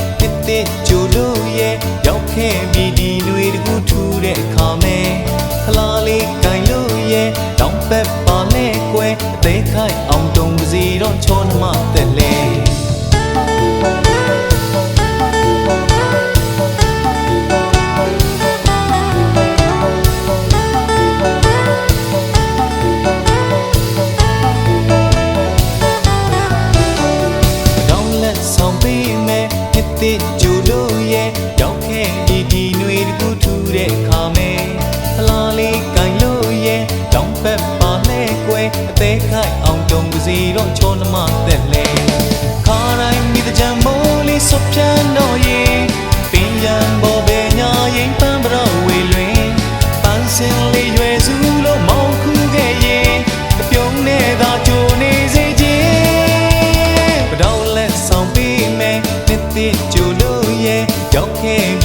ဆောင်ပေးမယ်တစ်တစ်ကြိုလို့ရဲ့ရောက်ခဲ့ပြီဒီຫນွေတကူထူတဲ့အခါမဲခလားလေးကင်လို့ရဲ့တောင်းပက်ပါလဲကွယ်အသေးခိုက်အောင်တုံးစီတော့ချောနှမသက်လဲ တစ်တစ်ကြိုလို့ရဲ့ရောက်ခဲ့ဒီဒီຫນွေတကူထူတဲ့အခါမဲဖလားလေးကင်လို့ရဲ့တောင်းပက်ပါလဲကွယ်အသေးခိုက်အောင်တုံးစီတော့ချောနှမသက်လဲခါတိုင်းမိတဲ့ကြံမိုးလေးဆွပြန်းတော့ရဲ့ပင်ရန်ပေါ်ပဲညာရင်ပန်းပရောဝေလွင်ပန်းစင်လေးရွယ်စုလို့မောင်းခု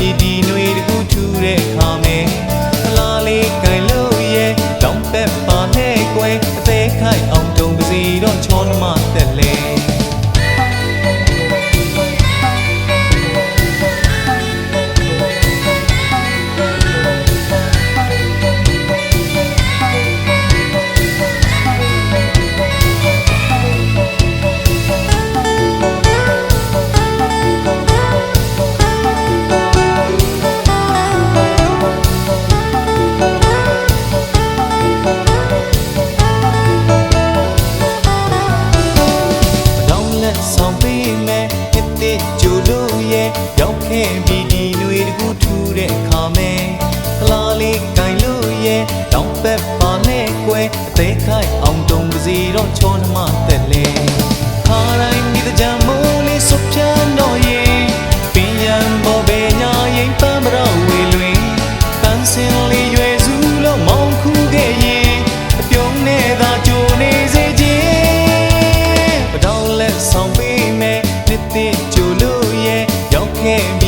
ခဲ့ပြီဒီຫນွေတကူထူတဲ့ခါမယ်ဖလားလေးကင်လို့ရဲ့တောင်းပက်ပါနဲ့ကွယ်အသေးခိုက်အောင်တုံးပစီတော့ချောနှမသက်လဲ ပ